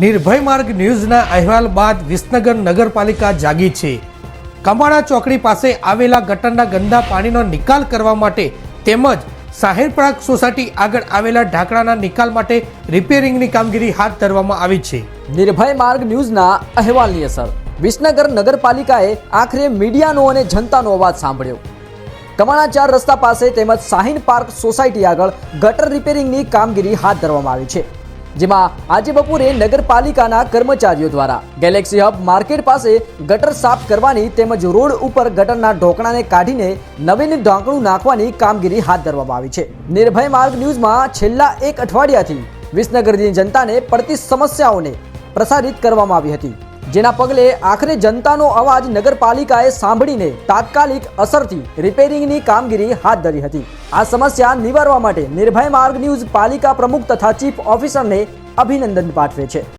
નિર્ભય માર્ગ ન્યૂઝના અહેવાલ બાદ વિસનગર નગરપાલિકા જાગી છે. કમાણા ચોકડી પાસે આવેલા ગટરના ગંદા પાણીનો નિકાલ કરવા માટે તેમજ સાહેરપરાગ સોસાયટી આગળ આવેલા ઢાંકણાના નિકાલ માટે રિપેરિંગની કામગીરી હાથ ધરવામાં આવી છે. નિર્ભય માર્ગ ન્યૂઝના અહેવાલની અસર. વિસનગર નગરપાલિકાએ આખરે મીડિયાનો અને જનતાનો અવાજ સાંભળ્યો. કમાણા ચાર રસ્તા પાસે તેમજ શાહીન પાર્ક સોસાયટી આગળ ગટર રિપેરિંગની કામગીરી હાથ ધરવામાં આવી છે. જેમાં આજે બપોરે નગરપાલિકાના કર્મચારીઓ દ્વારા ગેલેક્સી હબ માર્કેટ પાસે ગટર સાફ કરવાની તેમજ રોડ ઉપર ગટરના ઢોકણાને કાઢીને નવીન ઢાંકણું નાખવાની કામગીરી હાથ ધરવામાં આવી છે. નિર્ભય માર્ગ ન્યૂઝમાં છેલ્લા એક અઠવાડિયાથી વિસનગરની જનતાને પડતી સમસ્યાઓને પ્રસારિત કરવામાં આવી હતી. જેના પગલે આખરે જનતાનો અવાજ નગરપાલિકાએ સાંભળીને તાત્કાલિક અસરથી રિપેરિંગની કામગીરી હાથ ધરી હતી. આ સમસ્યા નિવારવા માટે નિર્ભય માર્ગ ન્યૂઝ પાલિકા પ્રમુખ તથા ચીફ ઓફિસરને અભિનંદન પાઠવે છે.